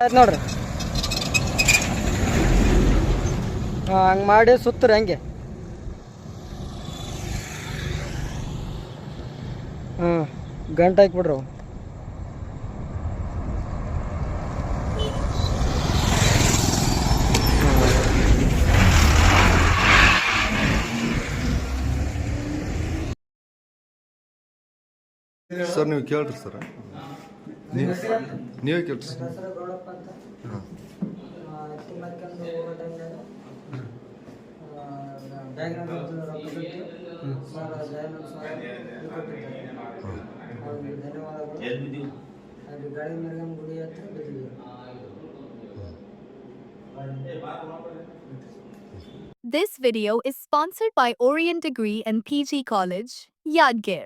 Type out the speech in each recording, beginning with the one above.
ನೋಡ್ರಿ. ಹಂಗೆ ಮಾಡಿ ಸುತ್ತರಿ ಹಂಗೆ. ಹಾಂ ಗಂಟೆ ಹಾಕ್ಬಿಡ್ರಿ ಅವು. ಸರ್, ನೀವು ಕೇಳ್ರಿ ಸರ್. ನೀವೇ ಕೇಳ್ರಿ sir. ಬ್ಯಾಗ್ರಾಂಡ್ ರೊಕ್ಕ ಬಿಟ್ಟು ಸರ್ ದಯಾನಂದ ಸ್ವಾಮಿ ಇದು ಕೊಟ್ಟಿದ್ದಾರೆ ಅವ್ರಿಗೆ ಧನ್ಯವಾದಗಳು ಅಲ್ಲಿ ಗಾಡಿ ಮರ್ಗಮ್ ಗುಡಿ ಹತ್ರ ಬಿದ್ದಿದ್ದೀವಿ This video is sponsored by Orient Degree and PG College, Yadgir.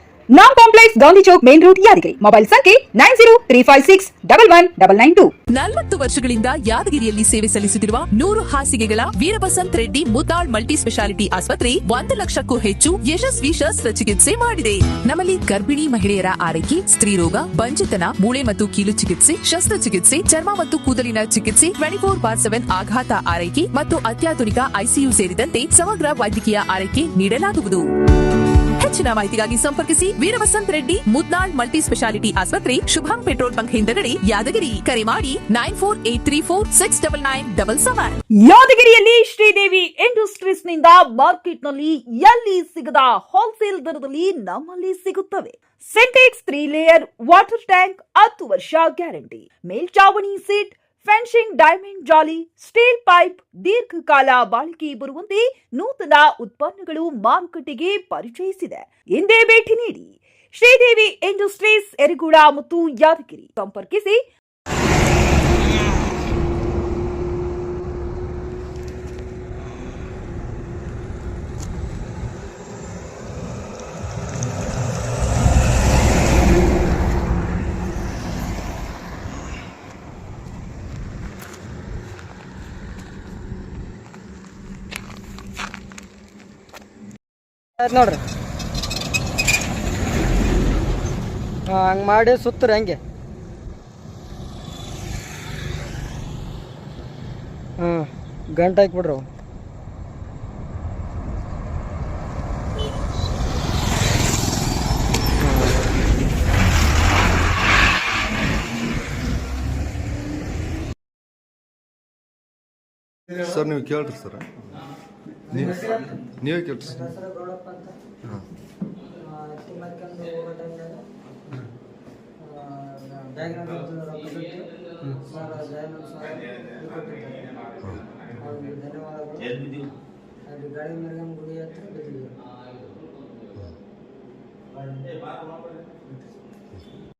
Naam complex, Gandhi Chowk main road Yadgiri. Mobile ಸಂಖ್ಯೆ nine zero three five six double one double nine two. ನಲವತ್ತು ವರ್ಷಗಳಿಂದ ಯಾದಗಿರಿಯಲ್ಲಿ ಸೇವೆ ಸಲ್ಲಿಸುತ್ತಿರುವ ನೂರು ಹಾಸಿಗೆಗಳ ವೀರಬಸಂತ್ ರೆಡ್ಡಿ ಮುದ್ದಾಳ್ ಮಲ್ಟಿ ಸ್ಪೆಷಾಲಿಟಿ ಆಸ್ಪತ್ರೆ ಒಂದು ಲಕ್ಷಕ್ಕೂ ಹೆಚ್ಚು ಯಶಸ್ವಿ ಶಸ್ತ್ರಚಿಕಿತ್ಸೆ ಮಾಡಿದೆ. ನಮ್ಮಲ್ಲಿ ಗರ್ಭಿಣಿ ಮಹಿಳೆಯರ ಆರೈಕೆ ಸ್ತ್ರೀರೋಗ ಬಂಜಿತನ, ಮೂಳೆ ಮತ್ತು ಕೀಲು ಚಿಕಿತ್ಸೆ ಶಸ್ತ್ರಚಿಕಿತ್ಸೆ ಚರ್ಮ ಮತ್ತು ಕೂದಲಿನ ಚಿಕಿತ್ಸೆ ಟ್ವೆಂಟಿ ಫೋರ್ ಬಾರ್ ಸೆವೆನ್ ಆಘಾತ ಆರೈಕೆ ಮತ್ತು ಅತ್ಯಾಧುನಿಕ ಐಸಿಯು ಸೇರಿದಂತೆ ಸಮಗ್ರ ವೈದ್ಯಕೀಯ ಆರೈಕೆ ನೀಡಲಾಗುವುದು. ಹೆಚ್ಚಿನ ಮಾಹಿತಿಗಾಗಿ ಸಂಪರ್ಕಿಸಿ ವೀರವಸಂತ್ ರೆಡ್ಡಿ ಮುದ್ನಾಳ್ ಮಲ್ಟಿ ಸ್ಪೆಷಾಲಿಟಿ ಆಸ್ಪತ್ರೆ, ಶುಭಂ ಪೆಟ್ರೋಲ್ ಬಂಕ್ ಹಿಂದಗಡೆ, ಯಾದಗಿರಿ. ಕರೆ ಮಾಡಿ nine four eight three four six double nine double seven. ಯಾದಗಿರಿಯಲ್ಲಿ ಶ್ರೀದೇವಿ ಇಂಡಸ್ಟ್ರೀಸ್ನಿಂದ ಮಾರ್ಕೆಟ್ನಲ್ಲಿ ಎಲ್ಲಿ ಸಿಗದ ಹೋಲ್ಸೇಲ್ ದರದಲ್ಲಿ ನಮ್ಮಲ್ಲಿ ಸಿಗುತ್ತವೆ. Sintex three layer water tank ಹತ್ತು ವರ್ಷ ಗ್ಯಾರಂಟಿ. ಮೇಲ್ಚಾವಣಿ ಸೀಟ್ ಫೆನ್ಸಿಂಗ್ ಡೈಮಂಡ್ ಜಾಲಿ ಸ್ಟೀಲ್ ಪೈಪ್ ದೀರ್ಘಕಾಲ ಬಾಳಿಕೆ ಬರುವಂತೆ ನೂತನ ಉತ್ಪನ್ನಗಳು ಮಾರುಕಟ್ಟೆಗೆ ಪರಿಚಯಿಸಿದೆ. ಎಂದೇ ಭೇಟಿ ನೀಡಿ ಶ್ರೀದೇವಿ ಇಂಡಸ್ಟ್ರೀಸ್ ಎರಿಗೂಡ ಮತ್ತು ಯಾದಗಿರಿ. ಸಂಪರ್ಕಿಸಿ ನೋಡ್ರಿ. ಹಂಗೆ ಮಾಡಿ ಸುತ್ತರಿ ಹಂಗೆ. ಹಾಂ ಗಂಟೆ ಹಾಕ್ಬಿಡ್ರಿ ಅವು. ಸರ್, ನೀವು ಕೇಳ್ರಿ ಸರ್. ನೀವೇ ಕೇಳ್ರಿ ಸರ್. డయాగ్రామ్ సార్ జయమన్ సార్ ధన్యవాదాలు అది గాడి మృగం గుడి యాత్ర బదిలీ